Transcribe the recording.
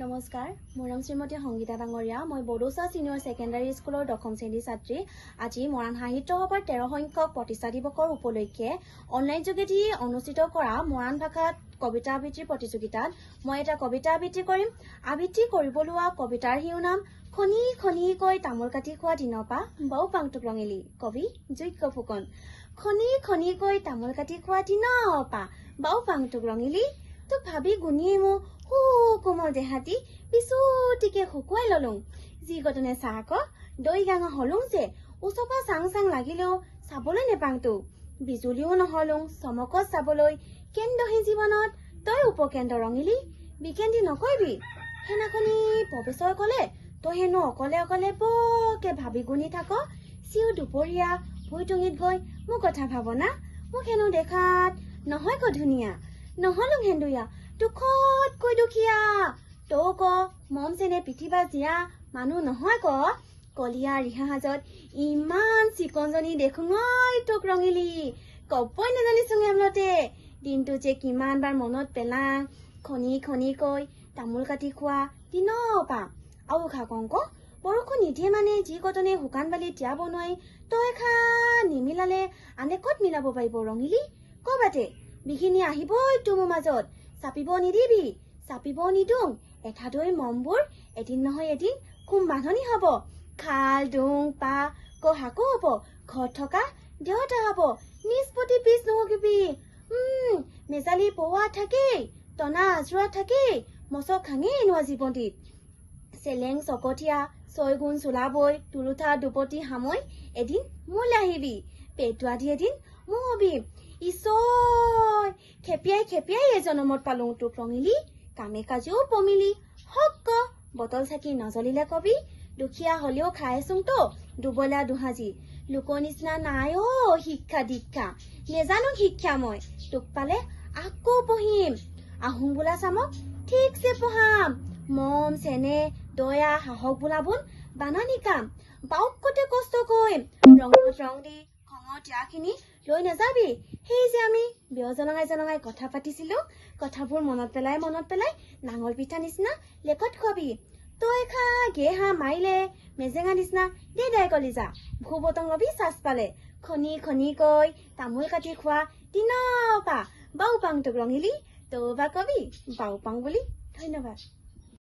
নমস্কাৰ মোৰ নাম শ্ৰীমতী সংগীতা ডাঙৰীয়া মই বড়োচা ছিনিয়ৰ ছেকেণ্ডাৰী স্কুলৰ দশম শ্ৰেণীৰ ছাত্ৰী। আজি মৰাণ সাহিত্য সভাৰ তেৰ সংখ্যক প্ৰতিষ্ঠা দিৱসৰ উপলক্ষে অনলাইন যোগেদি অনুষ্ঠিত কৰা মৰাণ ভাষাত কবিতা আবৃত্তিৰ প্ৰতিযোগিতাত মই এটা কবিতা আবৃত্তি কৰিম। আবৃত্তি কৰিব লোৱা কবিতাৰ শিৰোনাম খনি খনিকৈ তামোল কাটি খোৱা দিনৰ পৰা বাও পাংটোক ৰঙিলি কবি যোগ্য ফুকন। খনি খনিকৈ তামোল কাটি খোৱা দিনৰ পৰা বাও পাংটোক ৰঙিলি তোক ভাবি গুণিয়ে মোক সু কোমল দেহাতি পিছুটিকে শুকুৱাই ললোং। যি গতনে চাহ ক দৈ গাঙা হলোং যে ওচপা চাং চাং লাগিলেও চাবলৈ নেপাংতো বিজুলীও নহলোং চমকত চাবলৈ কেন্দ্ৰহী জীৱনত তই উপকেন্দ্ৰ ৰঙিলি বিকেন্দ্ৰী নকৰিবি। সেনাখনি প্ৰৱেশৰ কলে তই হেনো অকলে অকলে বকে ভাবি গুণি থাক। চিও দুপৰীয়া ভুইটুঙিত গৈ মোৰ কথা ভাবনা মোক হেনো দেখাত নহয় ক ধুনীয়া। নহলোং হেন্দুয়া দুখতকৈ দুখীয়া তৌ ক মম চেনে পিঠিবা জীয়া মানুহ নহয় ক কলীয়া ৰিহা সাজত ইমান চিকনজনী দেখোঁ তোক ৰঙিলি কবই নাজানিছোঙে আমলতে দিনটো যে কিমান বাৰ মনত পেলাং খনি খনিকৈ তামোল কাটি খোৱা দিনৰ পা আৰু খা কংক বৰষুণ নিদিয়ে মানে যি কটনে শুকান বালি তিয়াব নোৱাৰি তই খা নিমিলালে আনে ক'ত মিলাব পাৰিব ৰঙিলি কবাতে বিঘিনি আহিবই তো মোৰ মাজত চাপিব নিদিবি। চাপিব নিদোং। এঠাদৈ মমবোৰ। এদিন নহয় এদিন খুব বান্ধনি হ'ব। খাল ডোং পা কহাকো হ'ব। ঘৰত থকা দেউতা হ'ব। নিষ্পত্তি পিছ নহকিবি উম মেজালি পৌৱা থাকেই। টনা আজোৰা থাকেই। মচক খাঙেই নোৱা জীৱনটিত। চেলেং চকটীয়া ছয়গুণ চোলাবৈ তুলুঠা দুপতি সামৈ এদিন মোলৈ আহিবি। পেটুৱা দি এদিন মোৰ হবি ইছয় খেপিয়াই খেপিয়াই এই জনমত পালো তোক ৰঙিলি কামে কাজেও পমিলি। হক ক বটল চাকি নজ্বলিলে কবি দুখীয়া হলেও খাইছোং তো দুবলা দুসাজি লোকৰ নিচিনা নাই অ শিক্ষা দীক্ষা। নেজানো শিক্ষা মই। তোক পালে আকৌ পঢ়িম। আহোম বোলা চামক ঠিকছে পঢ়াম। মম চেনে দয়া সাহস বোলাবোন বানানি কাম। বাউকতে কষ্ট কৰিম। ৰঙত ৰং দি খঙত ইয়াখিনি লৈ নাযাবি। সেই যে আমি ব্যয় জলঙাই জলঙাই কথা পাতিছিলো কথাবোৰ মনত পেলাই মনত পেলাই নাঙল পিঠা নিচিনা লেখত খুৱাবি। তই খা গে হাঁহ মাৰিলে মেজেঙা নিচিনা দে দাই কলিজা। ভূ বটং লবি চাচ পালে। খনি খনিকৈ তামোল কাটি খোৱা দিনৰ পা। বাও পাং তোক ৰঙিলি তৌ বা কবি বাও পাং বুলি ধন্যবাদ।